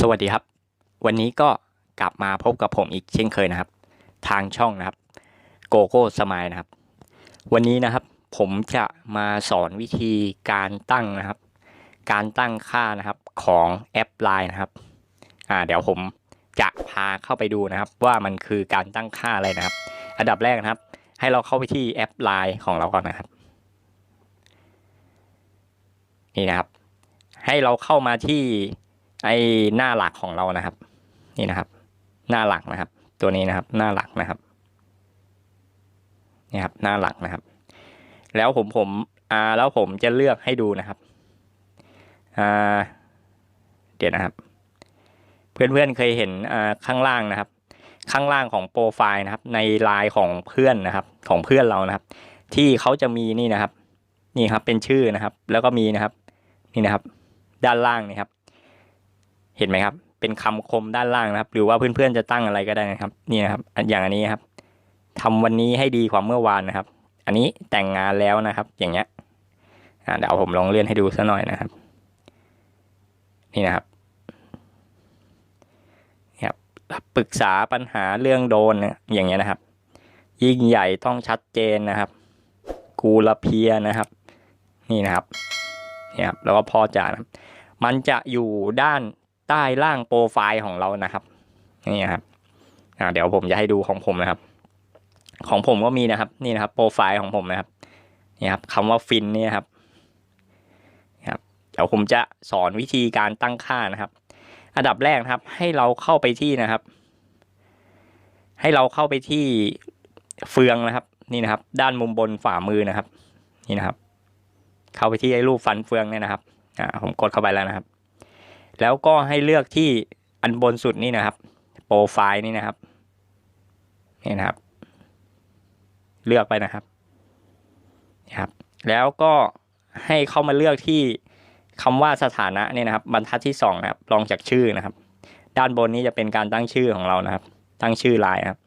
สวัสดีครับ วันนี้ก็กลับมาพบกับผมอีกเช่นเคยนะครับ ทางช่องนะครับโกโก้สมายนะครับ วันนี้นะครับผมจะมาสอนวิธีการตั้งนะครับ การตั้งค่านะครับของแอป Line นะครับอ่าเดี๋ยวผมจะพาเข้าไปดูนะครับ ว่ามันคือการตั้งค่าอะไรนะครับ อันดับแรกนะครับ ให้เราเข้าไปที่แอป Line ของเราก่อนนะครับนี่นะครับ ให้เราเข้ามาที่ ไอหน้าหลักของเรานะครับ นี่นะครับ หน้าหลักนะครับ ตัวนี้นะครับ หน้าหลักนะครับนี่ครับ หน้าหลักนะครับ แล้วผมผมอ่าแล้วผมจะเลือกให้ดูนะครับอ่าเดี๋ยวนะครับ เพื่อนๆเคยเห็นอ่าข้างล่างนะครับ ข้างล่างของโปรไฟล์นะครับ ในไลน์ของเพื่อนนะครับ ของเพื่อนเรานะครับ ที่เขาจะมีนี่นะครับ นี่ครับเป็นชื่อนะครับ แล้วก็มีนะครับ นี่นะครับ ด้านล่างนี่ครับ เห็นไหมครับ เป็นคำคมด้านล่างนะครับ หรือว่าเพื่อนๆจะตั้งอะไรก็ได้นะครับ นี่นะครับ อย่างอันนี้ครับทำวันนี้ให้ดีกว่าเมื่อวานนะครับ อันนี้แต่งงานแล้วนะครับ อย่างเงี้ยอ่าเดี๋ยวผมลองเลื่อนให้ดูสักหน่อยนะครับ นี่นะครับนี่ครับปรึกษาปัญหาเรื่องโดนนะอย่างเงี้ยนะครับ ยิ่งใหญ่ต้องชัดเจนนะครับ กูละเพียนะครับ นี่นะครับนี่ครับแล้วก็พ่อจ่านะครับมันจะอยู่ด้าน ใต้ล่างโปรไฟล์ของเรานะครับนี่ครับอ่าเดี๋ยวผมจะให้ดูของผมนะครับ ของผมก็มีนะครับ นี่นะครับ โปรไฟล์ของผมนะครับนี่ครับคำว่าฟินนี่ครับครับ เดี๋ยวผมจะสอนวิธีการตั้งค่านะครับ อันดับแรกนะครับ ให้เราเข้าไปที่นะครับ ให้เราเข้าไปที่เฟืองนะครับ นี่นะครับ ด้านมุมบนฝ่ามือนะครับ นี่นะครับ เข้าไปที่ไอ้รูปฟันเฟืองเนี่ยนะครับอ่าผมกดเข้าไปแล้วนะครับ แล้วก็ให้เลือกที่อันบนสุดนี่นะครับโปรไฟล์นี่นะครับนี่นะครับ เลือกไปนะครับนะครับ แล้วก็ให้เข้ามาเลือกที่คำว่าสถานะเนี่ยนะครับ บรรทัดที่สองนะครับรองจากชื่อนะครับ ด้านบนนี้จะเป็นการตั้งชื่อของเรานะครับ ตั้งชื่อไลน์นะครับ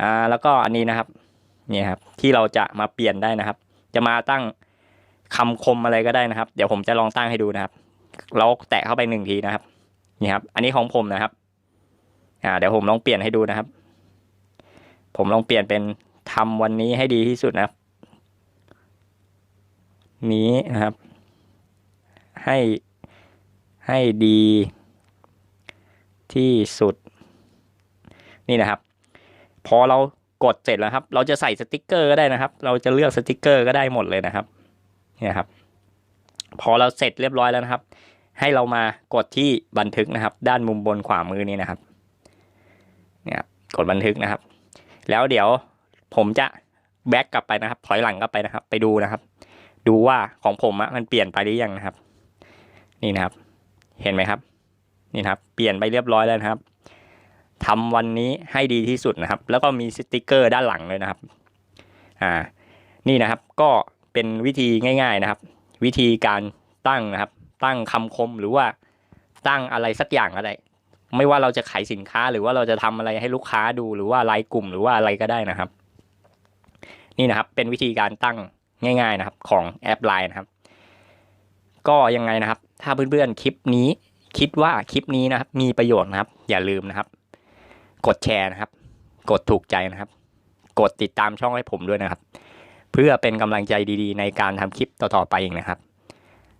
อ่าแล้วก็อันนี้นะครับนี่ครับที่เราจะมาเปลี่ยนได้นะครับ จะมาตั้งคำคมอะไรก็ได้นะครับ เดี๋ยวผมจะลองตั้งให้ดูนะครับ เราแตะเข้าไปหนึ่งทีนะครับ นี่ครับ อันนี้ของผมนะครับ อ่า เดี๋ยวผมลองเปลี่ยนให้ดูนะครับ ผมลองเปลี่ยนเป็นทำวันนี้ให้ดีที่สุดนะครับ นี้นะครับ ให้ให้ดีที่สุด นี่นะครับ พอเรากดเสร็จแล้วครับ เราจะใส่สติกเกอร์ก็ได้นะครับ เราจะเลือกสติกเกอร์ก็ได้หมดเลยนะครับ เนี่ยครับ พอเราเสร็จเรียบร้อยแล้วนะครับ ให้เรามากดที่บันทึกนะครับ ด้านมุมบนขวามือนี้นะครับเนี่ยกดบันทึกนะครับ แล้วเดี๋ยวผมจะแบ็กกลับไปนะครับ ถอยหลังกลับไปนะครับ ไปดูนะครับ ดูว่าของผมอะมันเปลี่ยนไปหรือยังนะครับ นี่นะครับ เห็นไหมครับ นี่นะครับ เปลี่ยนไปเรียบร้อยแล้วนะครับทำวันนี้ให้ดีที่สุดนะครับ แล้วก็มีสติกเกอร์ด้านหลังเลยนะครับ อ่า นี่นะครับ ก็เป็นวิธีง่าย ๆนะครับ วิธีการตั้งนะครับ ตั้งคำคมหรือว่าตั้งอะไรสักอย่างอะไรไม่ว่าเราจะขายสินค้า หรือว่าเราจะทำอะไรให้ลูกค้าดูหรือว่าไลน์กลุ่มหรือว่าอะไรก็ได้นะครับ นี่นะครับเป็นวิธีการตั้งง่าย ๆนะครับ ของแอปไลน์นะครับ ก็ยังไงนะครับ ถ้าเพื่อนๆคลิปนี้ คิดว่าคลิปนี้นะครับ มีประโยชน์นะครับ อย่าลืมนะครับ กดแชร์นะครับ กดถูกใจนะครับ กดติดตามช่องให้ผมด้วยนะครับ เพื่อเป็นกำลังใจดีๆ ในการทำคลิปต่อๆไปอีกนะครับ